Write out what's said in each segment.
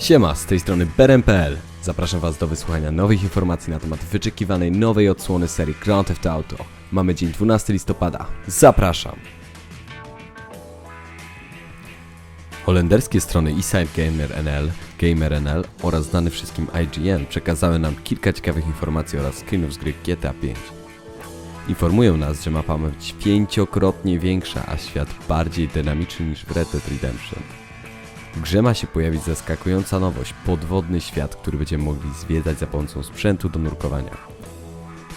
Siema, z tej strony Beren.pl. Zapraszam Was do wysłuchania nowych informacji na temat wyczekiwanej nowej odsłony serii Grand Theft Auto. Mamy dzień 12 listopada. Zapraszam! Holenderskie strony Eastside Gamer NL, Gamer NL oraz znany wszystkim IGN przekazały nam kilka ciekawych informacji oraz screenów z gry GTA 5. Informują nas, że mapa ma być pięciokrotnie większa, a świat bardziej dynamiczny niż w Red Dead Redemption. W grze ma się pojawić zaskakująca nowość, podwodny świat, który będziemy mogli zwiedzać za pomocą sprzętu do nurkowania.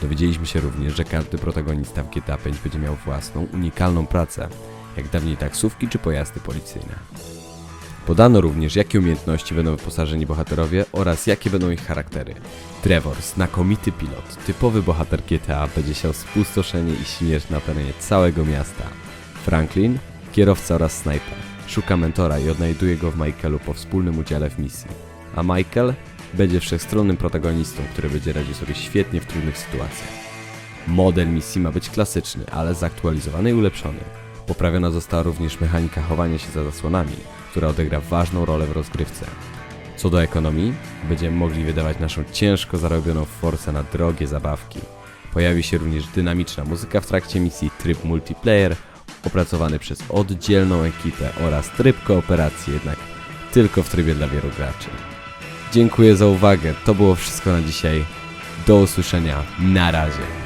Dowiedzieliśmy się również, że każdy protagonista w GTA 5 będzie miał własną, unikalną pracę, jak dawniej taksówki czy pojazdy policyjne. Podano również, jakie umiejętności będą wyposażeni bohaterowie oraz jakie będą ich charaktery. Trevor, znakomity pilot, typowy bohater GTA, będzie siał spustoszenie i śmierć na terenie całego miasta. Franklin, kierowca oraz snajper, szuka mentora i odnajduje go w Michaelu po wspólnym udziale w misji. A Michael będzie wszechstronnym protagonistą, który będzie radził sobie świetnie w trudnych sytuacjach. Model misji ma być klasyczny, ale zaktualizowany i ulepszony. Poprawiona została również mechanika chowania się za zasłonami, która odegra ważną rolę w rozgrywce. Co do ekonomii, będziemy mogli wydawać naszą ciężko zarobioną forsę na drogie zabawki. Pojawi się również dynamiczna muzyka w trakcie misji, tryb multiplayer, opracowany przez oddzielną ekipę oraz tryb kooperacji, jednak tylko w trybie dla wielu graczy. Dziękuję za uwagę, to było wszystko na dzisiaj. Do usłyszenia, na razie.